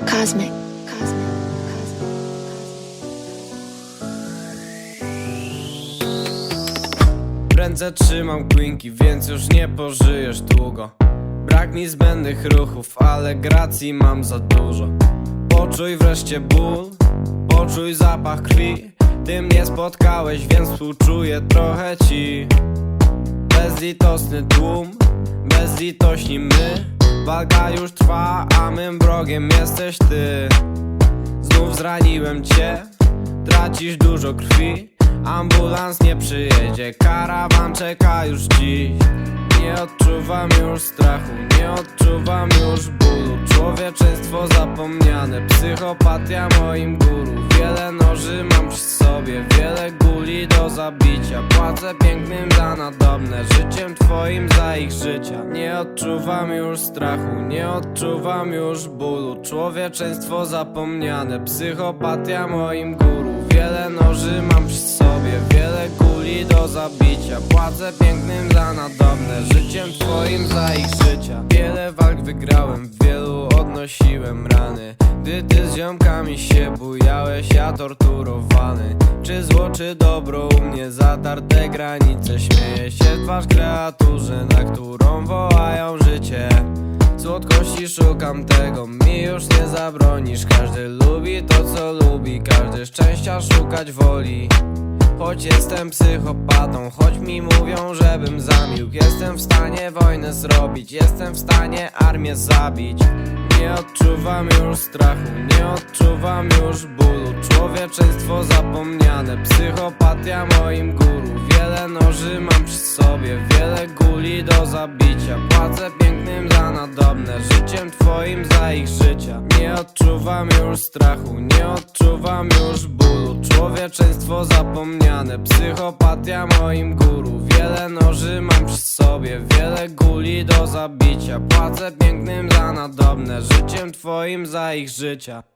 Cosmic. Ręce trzymam quinki, więc już nie pożyjesz długo. Brak mi zbędnych ruchów, ale gracji mam za dużo. Poczuj wreszcie ból, poczuj zapach krwi. Ty mnie spotkałeś, więc współczuję trochę ci. Bezlitosny tłum, bezlitośni my Walka już trwa, a mym wrogiem jesteś ty. Znów zraniłem cię, tracisz dużo krwi. Ambulans nie przyjedzie, karawan czeka już dziś. Nie odczuwam już strachu, nie odczuwam już bólu. Człowieczeństwo zapomniane, psychopatia moim guru. Wiele noży mam przy sobie, wiele do zabicia. Płacę pięknym za nadobne, życiem twoim za ich życia. Nie odczuwam już strachu, nie odczuwam już bólu. Człowieczeństwo zapomniane, psychopatia moim guru. Wiele noży mam przy sobie, wiele kuli do zabicia. Płacę pięknym za nadobne, życiem twoim za ich życia. Wiele walk wygrałem, w wielu odnosiłem rany. Gdy ty z ziomkami się bujałeś, ja torturowany. Czy zło, czy dobro, u mnie zatarte granice? Śmieję się twarz kreaturze, na którą wołają życie. Słodkości szukam tego, mi już nie zabronisz. Każdy lubi to co lubi, każdy szczęścia szukać woli. Choć jestem psychopatą, choć mi mówią, żebym zamilkł Jestem w stanie wojnę zrobić, jestem w stanie armię zabić Nie odczuwam już strachu, nie odczuwam już bólu. Człowieczeństwo zapomniane, psychopatia moim guru. Wiele noży mam przy sobie, wiele guli do zabicia. Płacę pięknym za nadobne, życiem twoim za ich życia. Nie odczuwam już strachu, nie odczuwam już bólu. Człowieczeństwo zapomniane, psychopatia moim guru. Wiele noży mam wiele guli do zabicia. Płacę pięknym za nadobne, życiem twoim za ich życia